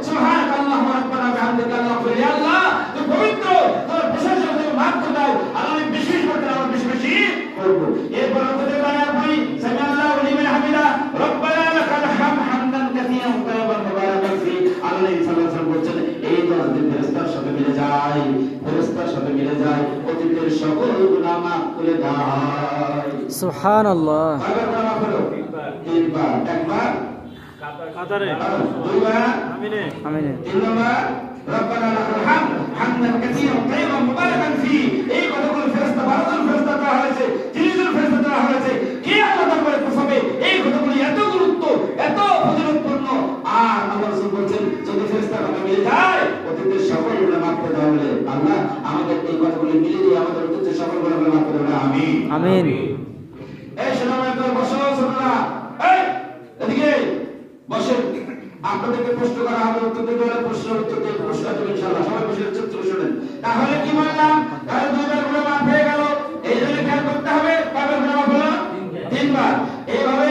আকবার বিহামদিকা আল্লাহু আকবার। আল্লাহ তুমি পবিত্র তোমার প্রশংসা তুমি মাফ করে দাও আল্লাহ আমি বেশি বেশি করতে আমার বেশি বেশি করব। এরপর আমাদের বায়াত পড়ি সামি আল্লাহু লিমান হামিদা রব্বানা লাকাল হাম হামদান কাসীরান তাইয়্যিবান মুবারাকান ফি। আল্লাহ সাল্লাল্লাহু আলাইহি ওয়াসাল্লাম বলছেন এই দোয়া যদি ফেরেশতার সাথে মিলে যায় ফেরেশতার সাথে মিলে যায় অতীতের সকল গুনাহ মাফ করে দেয় সুহান আল্লাহ কয়বার গুনাহ মাফ হলো? তিনবার। একবার? কাতারে। আমিনে। আমিন। মুবারাকান ফি এই কথাগুলো ফেরেশতা বারোজন ফেরেশতা দেওয়া হয়েছে তিরিশ ফেরেশতা দেওয়া হয়েছে কে আল্লাহ দরবারে পৌঁছাবে এই কথাগুলি এত গুরুত্ব এত ফজিলতপূর্ণ আর আল্লাহ রাসূল বলছেন যদি ফেরেশতা কথা মিলে যায় অতীতের সকল গুনাহ মাফ করে দেওয়া হলে আল্লাহ আমাদের এই কথাগুলি মিলে দিয়ে আমাদের অতীতের সকল গুনাহ মাফ করে দেবে আমিন আমিন। আপনাদেরকে প্রশ্ন করা হবে, উত্তর দিতে হলে প্রশ্ন, উত্তর দিয়ে পুরস্কার দেবেন ইনশাআল্লাহ সবাই বসে চিত্র শুনেন। তাহলে কি বললাম? তাহলে দুইবারগুলো মাফ হয়ে গেল। এই জন্য খেয়াল করতে হবে, কবে গুলো মাফ হলো? তিনবার। এইভাবে